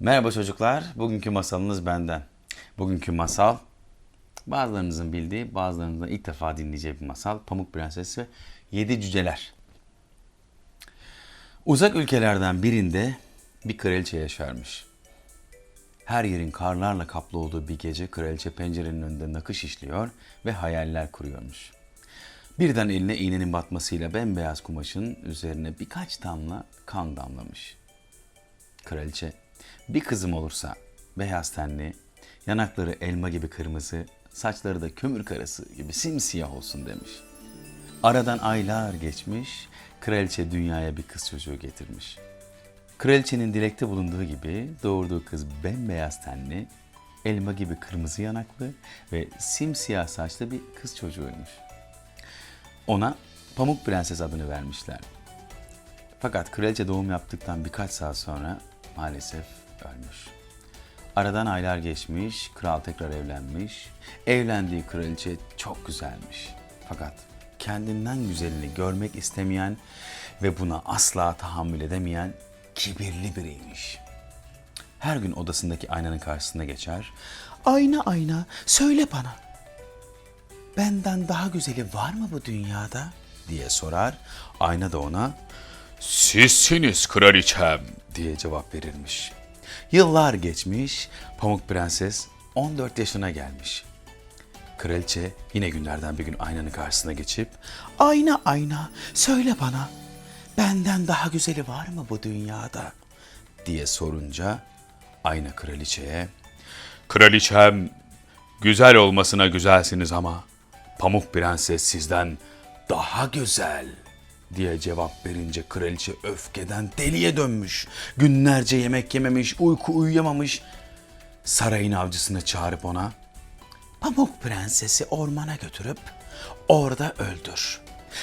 Merhaba çocuklar. Bugünkü masalınız benden. Bugünkü masal bazılarınızın bildiği, bazılarınızın ilk defa dinleyeceği bir masal. Pamuk Prenses ve Yedi Cüceler. Uzak ülkelerden birinde bir kraliçe yaşarmış. Her yerin karlarla kaplı olduğu bir gece kraliçe pencerenin önünde nakış işliyor ve hayaller kuruyormuş. Birden eline iğnenin batmasıyla bembeyaz kumaşın üzerine birkaç damla kan damlamış. Kraliçe, bir kızım olursa beyaz tenli, yanakları elma gibi kırmızı, saçları da kömür karası gibi simsiyah olsun demiş. Aradan aylar geçmiş, kraliçe dünyaya bir kız çocuğu getirmiş. Kraliçenin dilekte bulunduğu gibi doğurduğu kız bembeyaz tenli, elma gibi kırmızı yanaklı ve simsiyah saçlı bir kız çocuğuymuş. Ona Pamuk Prenses adını vermişler. Fakat kraliçe doğum yaptıktan birkaç saat sonra maalesef ölmüş. Aradan aylar geçmiş, kral tekrar evlenmiş. Evlendiği kraliçe çok güzelmiş. Fakat kendinden güzelini görmek istemeyen ve buna asla tahammül edemeyen kibirli biriymiş. Her gün odasındaki aynanın karşısına geçer. Ayna ayna söyle bana benden daha güzeli var mı bu dünyada? diye sorar. Ayna da ona sizsiniz kraliçem diye cevap verirmiş. Yıllar geçmiş, Pamuk Prenses 14 yaşına gelmiş. Kraliçe yine günlerden bir gün aynanın karşısına geçip Ayna ayna söyle bana benden daha güzeli var mı bu dünyada? diye sorunca ayna kraliçeye Kraliçem güzel olmasına güzelsiniz ama Pamuk Prenses sizden daha güzel diye cevap verince kraliçe öfkeden deliye dönmüş. Günlerce yemek yememiş, uyku uyuyamamış. Sarayın avcısını çağırıp ona Pamuk Prenses'i ormana götürüp orada öldür.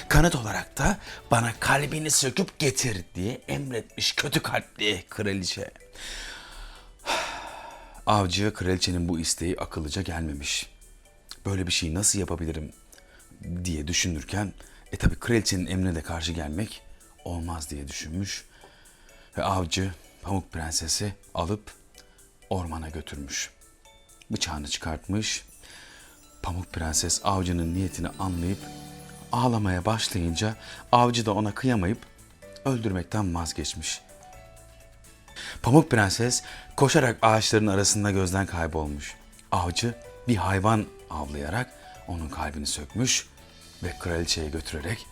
Kanıt olarak da bana kalbini söküp getir diye emretmiş kötü kalpli kraliçe. Avcı kraliçenin bu isteği akıllıca gelmemiş. Böyle bir şeyi nasıl yapabilirim diye düşünürken e tabi kraliçenin emrine de karşı gelmek olmaz diye düşünmüş. Ve avcı Pamuk Prenses'i alıp ormana götürmüş. Bıçağını çıkartmış. Pamuk Prenses avcının niyetini anlayıp ağlamaya başlayınca avcı da ona kıyamayıp öldürmekten vazgeçmiş. Pamuk Prenses koşarak ağaçların arasında gözden kaybolmuş. Avcı bir hayvan avlayarak onun kalbini sökmüş ve kraliçeye götürerek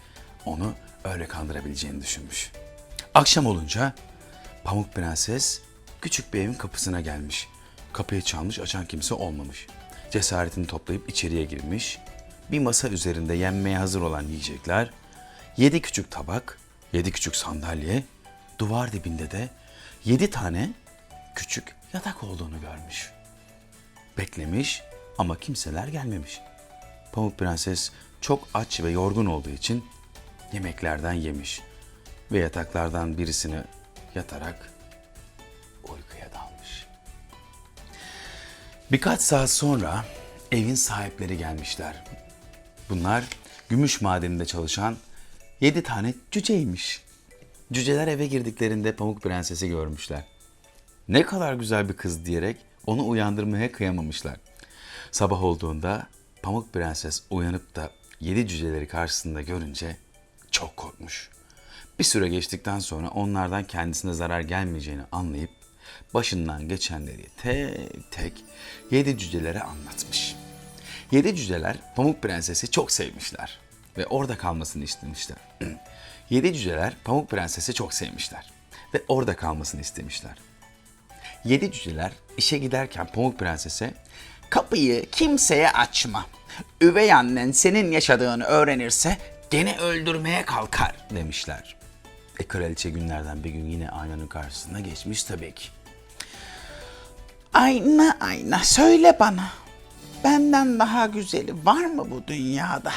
onu öyle kandırabileceğini düşünmüş. Akşam olunca Pamuk Prenses küçük bir evin kapısına gelmiş. Kapıyı çalmış açan kimse olmamış. Cesaretini toplayıp içeriye girmiş. Bir masa üzerinde yenmeye hazır olan yiyecekler, yedi küçük tabak, yedi küçük sandalye, duvar dibinde de yedi tane küçük yatak olduğunu görmüş. Beklemiş ama kimseler gelmemiş. Pamuk Prenses çok aç ve yorgun olduğu için yemeklerden yemiş ve yataklardan birisini yatarak uykuya dalmış. Birkaç saat sonra evin sahipleri gelmişler. Bunlar gümüş madeninde çalışan yedi tane cüceymiş. Cüceler eve girdiklerinde Pamuk Prenses'i görmüşler. Ne kadar güzel bir kız diyerek onu uyandırmaya kıyamamışlar. Sabah olduğunda Pamuk Prenses uyanıp da yedi cüceleri karşısında görünce çok korkmuş. Bir süre geçtikten sonra onlardan kendisine zarar gelmeyeceğini anlayıp başından geçenleri tek tek yedi cücelere anlatmış. Yedi cüceler Pamuk Prenses'i çok sevmişler ve orada kalmasını istemişler. yedi cüceler Pamuk Prenses'i çok sevmişler ve orada kalmasını istemişler. Yedi cüceler işe giderken Pamuk Prenses'e kapıyı kimseye açma. Üvey annen senin yaşadığını öğrenirse gene öldürmeye kalkar demişler. E kraliçe günlerden bir gün yine aynanın karşısına geçmiş tabii ki. Ayna ayna söyle bana. Benden daha güzeli var mı bu dünyada?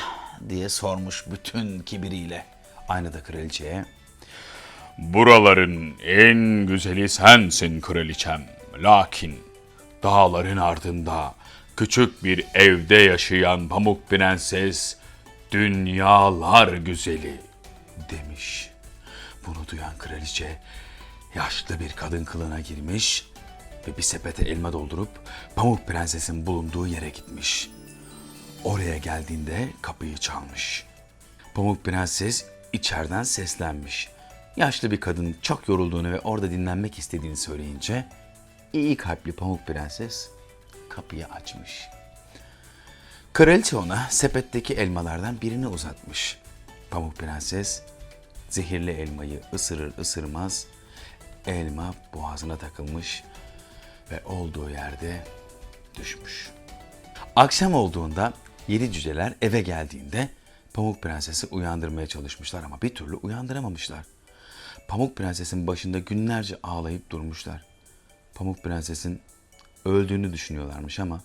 diye sormuş bütün kibiriyle. Aynada kraliçeye. Buraların en güzeli sensin kraliçem. Lakin dağların ardında küçük bir evde yaşayan Pamuk Prenses dünyalar güzeli demiş. Bunu duyan kraliçe yaşlı bir kadın kılığına girmiş ve bir sepete elma doldurup Pamuk Prenses'in bulunduğu yere gitmiş. Oraya geldiğinde kapıyı çalmış. Pamuk Prenses içeriden seslenmiş. Yaşlı bir kadın çok yorulduğunu ve orada dinlenmek istediğini söyleyince iyi kalpli Pamuk Prenses kapıyı açmış. Kraliçe ona sepetteki elmalardan birini uzatmış. Pamuk Prenses zehirli elmayı ısırır ısırmaz elma boğazına takılmış ve olduğu yerde düşmüş. Akşam olduğunda yedi cüceler eve geldiğinde Pamuk Prenses'i uyandırmaya çalışmışlar ama bir türlü uyandıramamışlar. Pamuk Prenses'in başında günlerce ağlayıp durmuşlar. Pamuk Prenses'in öldüğünü düşünüyorlarmış ama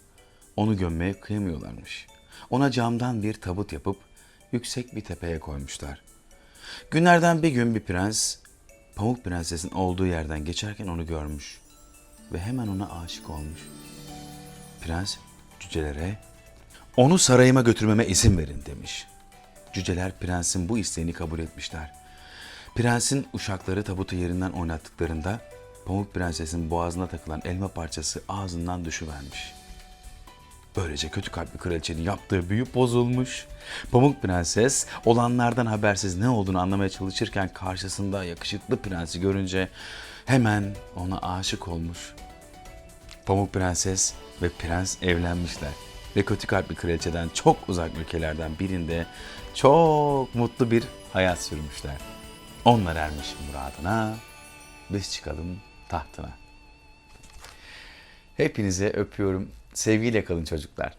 onu gömmeye kıyamıyorlarmış. Ona camdan bir tabut yapıp yüksek bir tepeye koymuşlar. Günlerden bir gün bir prens Pamuk Prenses'in olduğu yerden geçerken onu görmüş ve hemen ona aşık olmuş. Prens cücelere onu sarayıma götürmeme izin verin demiş. Cüceler prensin bu isteğini kabul etmişler. Prensin uşakları tabutu yerinden oynattıklarında Pamuk Prenses'in boğazına takılan elma parçası ağzından düşüvermiş. Böylece kötü kalpli kraliçenin yaptığı büyü bozulmuş. Pamuk Prenses olanlardan habersiz ne olduğunu anlamaya çalışırken karşısında yakışıklı prensi görünce hemen ona aşık olmuş. Pamuk Prenses ve prens evlenmişler. Ve kötü kalpli kraliçeden çok uzak ülkelerden birinde çok mutlu bir hayat sürmüşler. Onlar ermiş muradına, biz çıkalım tahtına. Hepinize öpüyorum. Sevgiyle kalın çocuklar.